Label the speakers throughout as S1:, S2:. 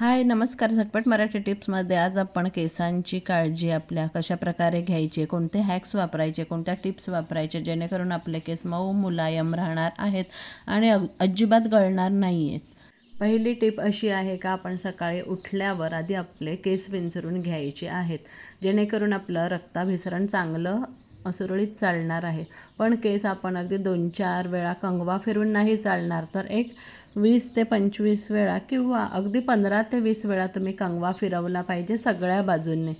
S1: हाय नमस्कार झटपट मराठी टिप्समध्ये आज आपण केसांची काळजी आपल्या कशा प्रकारे घ्यायची कोणते हॅक्स वापरायचे कोणत्या टिप्स वापरायचे जेणेकरून आपले केस मऊ मुलायम राहणार आहेत आणि अग अजिबात गळणार नाही आहेत पहिली टिप अशी आहे का आपण सकाळी उठल्यावर आधी आपले केस विंचरून घ्यायचे आहेत जेणेकरून आपलं रक्ताभिसरण चांगलं सुरळीत चालणार आहे. पण केस आपण अगदी दोन चार वेळा कंगवा फिरून नाही चालणार तर एक वीस ते पंचवीस वेळा किंवा अगदी पंधरा ते वीस वेळा तुम्ही कंगवा फिरवला पाहिजे सगळ्या बाजूंनी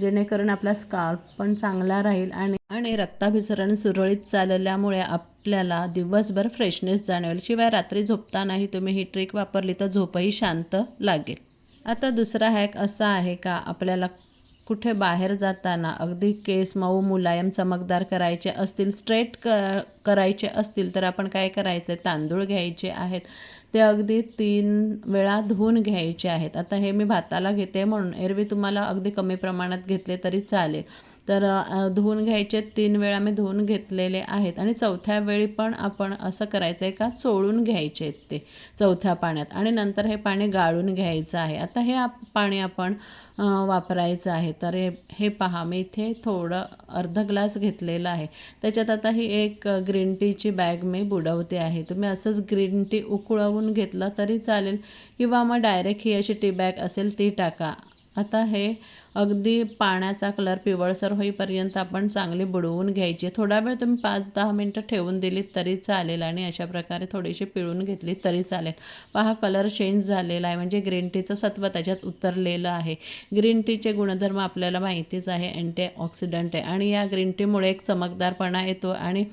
S1: जेणेकरून आपला स्कार्फ पण चांगला राहील आणि आणि रक्ताभिसरण सुरळीत चालल्यामुळे आपल्याला दिवसभर फ्रेशनेस जाणवेल. शिवाय रात्री झोपतानाही तुम्ही ही ट्रिक वापरली तर झोपही शांत लागेल. आता दुसरा हॅक असा आहे का? आपल्याला कुठे बाहेर जाताना अगदी केस मऊ मुलायम चमकदार करायचे असतील स्ट्रेट क करायचे असतील तर आपण काय करायचं? तांदूळ घ्यायचे आहेत. ते अगदी तीन वेळा धुवून घ्यायचे आहेत. आता हे मी भाताला घेते म्हणून एरवी तुम्हाला अगदी कमी प्रमाणात घेतले तरी चालेल. तर धुवून घ्यायचे तीन वेळा मी धुवून घेतलेले आहेत आणि चौथ्या वेळी पण आपण असं करायचं आहे का चोळून घ्यायचे आहेत ते चौथ्या पाण्यात आणि नंतर हे पाणी गाळून घ्यायचं आहे. आता हे आप पाणी आपण वापरायचं आहे. तर हे हे पहा मी इथे थोडं अर्ध ग्लास घेतलेलं आहे. त्याच्यात आता ही एक ग्रीन टीची बॅग मी बुडवते आहे. तुम्ही असंच ग्रीन टी उकळवून घेतलं तरी चालेल. किंवा मग डायरेक्ट ही अशी टी बॅग असेल ती टाका. आता हे अगदी पाण्याचा कलर पिवळसर होईपर्यंत आपण चांगली बुडवून घ्यायची. थोडा वेळ तुम्ही पाच दहा मिनटं ठेवून दिलीत तरी चालेल आणि अशा प्रकारे थोडीशी पिळून घेतली तरी चालेल. पहा कलर चेंज झालेला आहे. म्हणजे ग्रीन टीचं सत्व त्याच्यात उतरलेलं आहे. ग्रीन टीचे गुणधर्म आपल्याला माहितीच आहे. अँटीऑक्सिडंट आहे. आणि या ग्रीन टीमुळे एक चमकदारपणा येतो आणि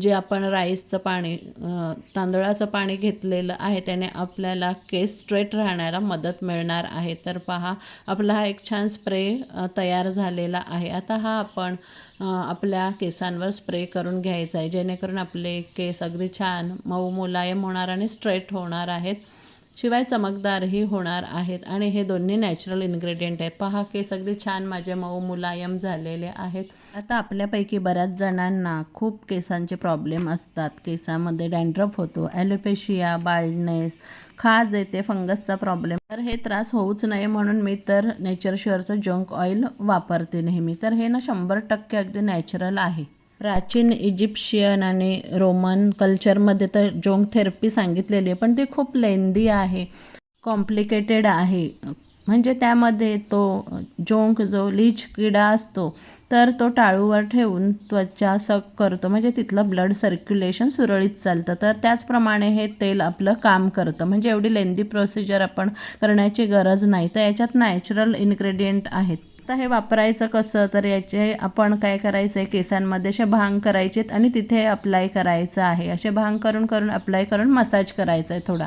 S1: जे आपण राईसचं पाणी तांदळाचं पाणी घेतलेलं आहे त्याने आपल्याला केस स्ट्रेट राहण्याला मदत मिळणार आहे. तर पहा आपला हा एक छान स्प्रे तयार झालेला आहे. आता हा आपण आपल्या केसांवर स्प्रे करून घ्यायचा आहे. जेणेकरून आपले केस अगदी छान मऊ मुलायम होणार आणि स्ट्रेट होणार आहेत. शिवाय चमकदारही होणार आहेत. आणि हे दोन्ही नॅचरल इन्ग्रेडियंट आहेत. पहा केस अगदी छान माझे मऊ मुलायम झालेले आहेत. आता आपल्यापैकी बऱ्याच जणांना खूप केसांचे प्रॉब्लेम असतात. केसामध्ये डँड्रफ होतो ॲलोपेशिया बाल्डनेस खाज येते फंगसचा प्रॉब्लेम तर हे त्रास होऊच नये म्हणून मी तर नेचर शुअरचं जंक ऑइल वापरते नेहमी. तर हे ना शंभर टक्के अगदी नॅचरल आहे. प्राचीन इजिप्शियन आणि रोमन कल्चरमध्ये तर जोंग थेरपी सांगितलेली आहे पण ती खूप लेंदी आहे कॉम्प्लिकेटेड आहे. म्हणजे त्यामध्ये तो जोंक जो लीच किडा असतो तर तो टाळूवर ठेवून त्वचा सक करतो. म्हणजे तिथलं ब्लड सर्क्युलेशन सुरळीत चालतं. तर त्याचप्रमाणे हे तेल आपलं काम करतं. म्हणजे एवढी लेंदी प्रोसिजर आपण करण्याची गरज नाही. तर याच्यात नॅचरल इन्ग्रेडियंट आहेत. आता हे वापरायचं कसं? तर याचे आपण काय करायचं आहे केसांमध्ये असे भांग करायचेत आणि तिथे अप्लाय करायचं आहे. असे भांग करून करून अप्लाय करून मसाज करायचं आहे थोडा.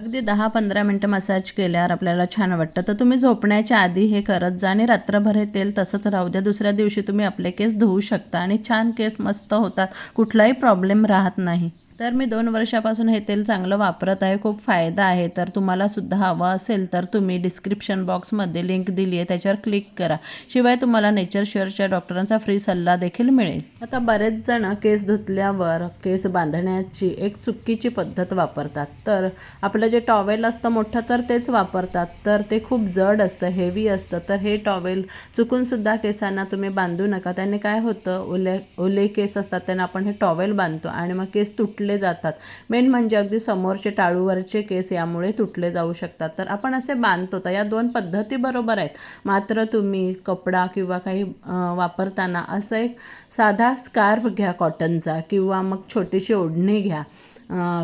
S1: अगदी दहा पंधरा मिनटं मसाज केल्यावर आपल्याला छान वाटतं. तर तुम्ही झोपण्याच्या आधी हे करत जा आणि रात्रभर हे तेल तसंच राहू द्या. दुसऱ्या दिवशी तुम्ही आपले केस धुवू शकता आणि छान केस मस्त होतात. कुठलाही प्रॉब्लेम राहत नाही. तर मी दोन वर्षापासून हे तेल चांगलं वापरत आहे खूप फायदा आहे. तर तुम्हालासुद्धा हवं असेल तर तुम्ही डिस्क्रिप्शन बॉक्समध्ये लिंक दिली आहे त्याच्यावर क्लिक करा. शिवाय तुम्हाला नेचर शेअरच्या डॉक्टरांचा फ्री सल्ला देखील मिळेल. आता बरेच जण केस धुतल्यावर केस बांधण्याची एक चुकीची पद्धत वापरतात. तर आपलं जे टॉवेल असतं मोठं तर तेच वापरतात. तर ते खूप जड असतं हेवी असतं. तर हे टॉवेल चुकूनसुद्धा केसांना तुम्ही बांधू नका. त्याने काय होतं ओले ओले केस असतात त्यांना आपण हे टॉवेल बांधतो आणि मग केस तुटले तुटले जातात. मेन म्हणजे अगदी समोरचे टाळूवरचे केस यामुळे तुटले जाऊ शकतात. तर आपण असे बांधतो. तर या दोन पद्धती बरोबर आहेत. मात्र तुम्ही कपडा किंवा काही वापरताना असं एक साधा स्कार्फ घ्या कॉटनचा किंवा मग छोटीशी ओढणी घ्या.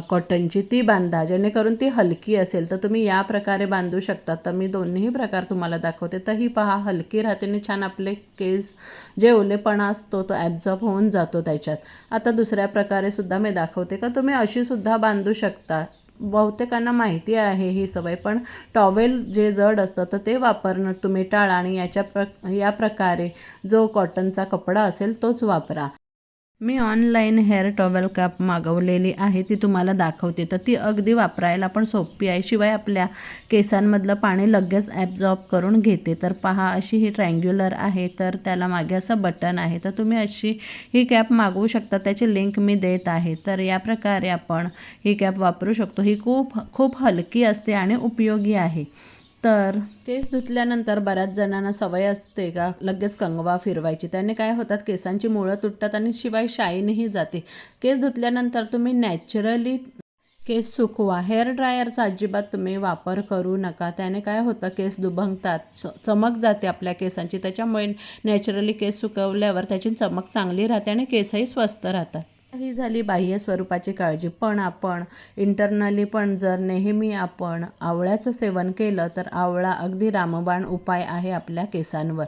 S1: कॉटनची ती बांधा जेणेकरून ती हलकी असेल. तर तुम्ही या प्रकारे बांधू शकता. तर मी दोन्ही प्रकार तुम्हाला दाखवते. तर ही पहा हलकी राहते आणि छान आपले केस जे ओलेपणा असतो तो ॲब्झॉर्ब होऊन जातो त्याच्यात. आता दुसऱ्या प्रकारे सुद्धा मी दाखवते का तुम्ही अशीसुद्धा बांधू शकता. बहुतेकांना माहिती आहे ही सवय पण टॉवेल जे जड असतं तर ते वापरणं तुम्ही टाळा आणि याच्या प्र या प्रकारे जो कॉटनचा कपडा असेल तोच वापरा. मी ऑनलाईन हेअर टॉवेल कॅप मागवलेली आहे ती तुम्हाला दाखवते. तर ती अगदी वापरायला पण सोपी आहे. शिवाय आपल्या केसांमधलं पाणी लगेच ॲब्झॉर्ब करून घेते. तर पहा अशी ही ट्रँग्युलर आहे. तर त्याला मागे असं बटन आहे. तर तुम्ही अशी ही कॅप मागवू शकता. त्याची लिंक मी देत आहे. तर या प्रकारे आपण ही कॅप वापरू शकतो. ही खूप खूप हलकी असते आणि उपयोगी आहे. तर? केस धुतल्यानंतर बऱ्याच जणांना सवय असते का? लगेच कंगवा फिरवायची. त्याने काय होतात केसांची मुळं तुटतात आणि शिवाय शाईनही जाते. केस धुतल्यानंतर तुम्ही नॅचरली केस सुकवा. हेअर ड्रायरचा अजिबात तुम्ही वापर करू नका. त्याने काय होतं केस दुभंगतात. च चमक जाते आपल्या केसांची. त्याच्यामुळे नॅचरली केस सुकवल्यावर त्याची चमक चांगली राहते आणि केसही स्वस्त राहतात. ही झाली बाह्य स्वरूपाची काळजी. पण आपण इंटरनली पण जर नेहमी आपण आवळ्याचं सेवन केलं तर आवळा अगदी रामबाण उपाय आहे आपल्या केसांवर.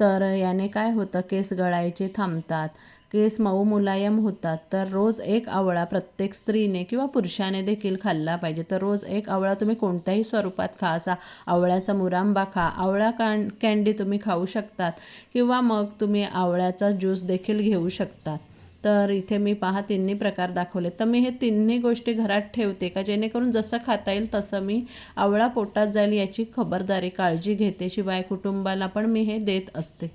S1: तर याने काय होतं केस गळायचे थांबतात केस मऊ मुलायम होतात तर रोज एक आवळा प्रत्येक स्त्रीने किंवा पुरुषाने देखील खाल्ला पाहिजे. तर रोज एक आवळा तुम्ही कोणत्याही स्वरूपात खा असा आवळ्याचा मुरांबा खा. आवळा कॅन कँडी तुम्ही खाऊ शकतात किंवा मग तुम्ही आवळ्याचा ज्यूस देखील घेऊ शकतात. तर इथे मी पहा तिन्ही प्रकार दाखवले तर मी हे तिन्ही गोष्टी घरात ठेवते का? जेणेकरून जसं खाता येईल तसं मी आवळा पोटात जाईल याची खबरदारी काळजी घेते. शिवाय कुटुंबाला पण मी हे देत असते.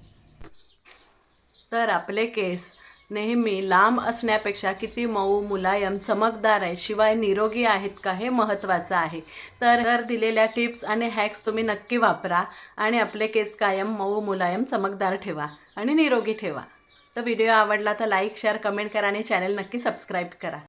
S1: तर आपले केस नेहमी लांब असण्यापेक्षा किती मऊ मुलायम चमकदार आहे शिवाय निरोगी आहेत का हे महत्त्वाचं आहे. तर तर दिलेल्या टिप्स आणि हॅक्स तुम्ही नक्की वापरा आणि आपले केस कायम मऊ मुलायम चमकदार ठेवा आणि निरोगी ठेवा. तर व्हिडिओ आवडला तर लाईक शेअर कमेंट करा आणि चॅनल नक्की सबस्क्राईब करा.